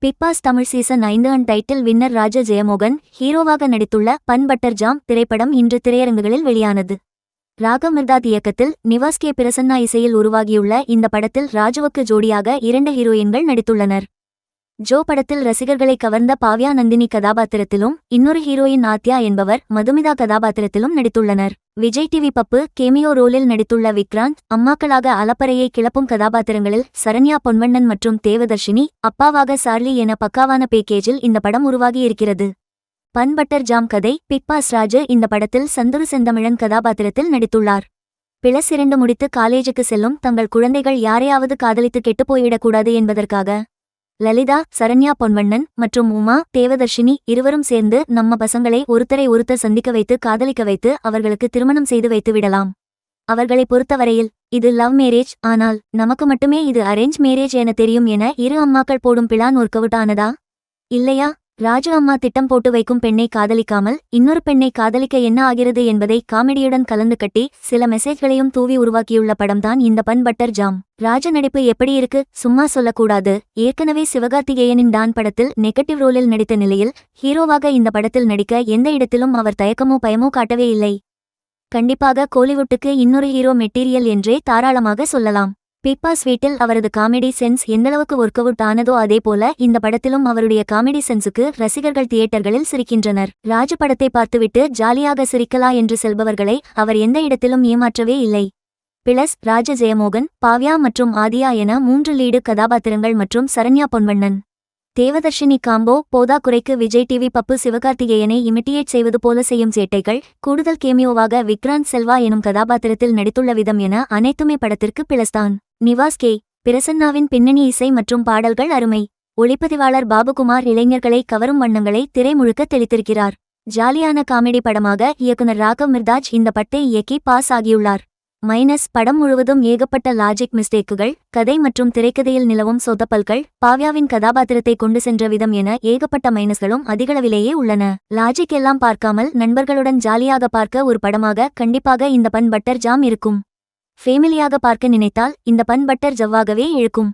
Big Boss Tamil season ஐந்து and title winner Raja Jeyamohan ஹீரோவாக நடித்துள்ள பன் பட்டர் ஜாம் திரைப்படம் இன்று திரையரங்குகளில் வெளியானது. ராக மிர்தாத் இயக்கத்தில் நிவாஸ் கே. பிரசன்னா இசையில் உருவாகியுள்ள இந்த படத்தில் ராஜுவுக்கு ஜோடியாக இரண்டு ஹீரோயின்கள் நடித்துள்ளனர். ஜோ படத்தில் ரசிகர்களை கவர்ந்த பாவ்யா நந்தினி கதாபாத்திரத்திலும் இன்னொரு ஹீரோயின் நாத்யா என்பவர் மதுமிதா கதாபாத்திரத்திலும் நடித்துள்ளனர். விஜய் டிவி பப்பு கேமியோ ரோலில் நடித்துள்ள விக்ராந்த் அம்மாக்களாக அலப்பறையை கிளப்பும் கதாபாத்திரங்களில் சரண்யா பொன்வண்ணன் மற்றும் தேவதர்ஷினி அப்பாவாக சார்லி என பக்காவான பேக்கேஜில் இந்த படம் உருவாகியிருக்கிறது. பன் பட்டர் ஜாம் கதை பிக்பாஸ் ராஜு இந்த படத்தில் சந்துரு செந்தமிழன் கதாபாத்திரத்தில் நடித்துள்ளார். பிளஸ் இரண்டு முடித்து காலேஜுக்கு செல்லும் தங்கள் குழந்தைகள் யாரையாவது காதலித்து கெட்டுப்போயிடக்கூடாது என்பதற்காக லலிதா சரண்யா பொன்வண்ணன் மற்றும் உமா தேவதர்ஷினி இருவரும் சேர்ந்து நம்ம பசங்களை ஒருத்தரை ஒருத்தர் சந்திக்க வைத்து காதலிக்க வைத்து அவர்களுக்கு திருமணம் செய்து வைத்து விடலாம். அவர்களை பொறுத்தவரையில் இது லவ் மேரேஜ். ஆனால் நமக்கு மட்டுமே இது அரேஞ்ச் மேரேஜ் என தெரியும் என இரு அம்மாக்கள் போடும் பிளான் ஒர்க் அவுட் ஆனதா? இல்லையா? ராஜு அம்மா திட்டம் போட்டு வைக்கும் பெண்ணை காதலிக்காமல் இன்னொரு பெண்ணை காதலிக்க என்ன ஆகிறது என்பதை காமெடியுடன் கலந்து கட்டி சில மெசேஜ்களையும் தூவி உருவாக்கியுள்ள படம்தான் இந்த பன் பட்டர் ஜாம். ராஜ நடிப்பு எப்படி இருக்கு? சும்மா சொல்லக்கூடாது. ஏற்கனவே சிவகார்த்திகேயனின் டான் படத்தில் நெகட்டிவ் ரோலில் நடித்த நிலையில் ஹீரோவாக இந்த படத்தில் நடிக்க எந்த இடத்திலும் அவர் தயக்கமோ பயமோ காட்டவே இல்லை. கண்டிப்பாக கோலிவுட்டுக்கு இன்னொரு ஹீரோ மெட்டீரியல் என்றே தாராளமாக சொல்லலாம். பிக்பாஸ் வீட்டில் அவரது காமெடி சென்ஸ் எந்தளவுக்கு ஒர்க் அவுட் ஆனதோ அதேபோல இந்த படத்திலும் அவருடைய காமெடி சென்ஸுக்கு ரசிகர்கள் தியேட்டர்களில் சிரிக்கின்றனர். ராஜு படத்தை பார்த்துவிட்டு ஜாலியாக சிரிக்கலா என்று செல்பவர்களை அவர் எந்த இடத்திலும் ஏமாற்றவே இல்லை. பிளஸ் ராஜ ஜெயமோகன் பாவ்யா மற்றும் ஆதியா என மூன்று லீடு கதாபாத்திரங்கள் மற்றும் சரண்யா பொன்வண்ணன். தேவதர்ஷினி காம்போ போதா குறைக்கு விஜய் டிவி பப்பு சிவகார்த்திகேயனை இமிட்டியேட் செய்வது போல செய்யும் சேட்டைகள் கூடுதல் கேமியோவாக விக்ராந்த் செல்வா எனும் கதாபாத்திரத்தில் நடித்துள்ள விதம் என அனைத்துமே படத்திற்கு பிளஸ்தான் நிவாஸ் கே. பிரசன்னாவின் பின்னணி இசை மற்றும் பாடல்கள் அருமை. ஒளிப்பதிவாளர் பாபுகுமார் இளைஞர்களை கவரும் வண்ணங்களை திரை முழுக்க தெளித்திருக்கிறார். ஜாலியான காமெடி படமாக இயக்குனர் ராகவ் மிர்தாஜ் இந்த பட்டை இயக்கி பாஸ் ஆகியுள்ளார். மைனஸ் படம் முழுவதும் ஏகப்பட்ட லாஜிக் மிஸ்டேக்குகள் கதை மற்றும் திரைக்கதையில் நிலவும் சொதப்பல்கள் பாவ்யாவின் கதாபாத்திரத்தை கொண்டு சென்ற விதம் என ஏகப்பட்ட மைனஸ்களும் அதிகளவிலேயே உள்ளன. லாஜிக் எல்லாம் பார்க்காமல் நண்பர்களுடன் ஜாலியாக பார்க்க ஒரு படமாக கண்டிப்பாக இந்த பன் பட்டர் ஜாம் இருக்கும். ஃபேமிலியாக பார்க்க நினைத்தால் இந்த பன் பட்டர் ஜவ்வாகவே இழுக்கும்.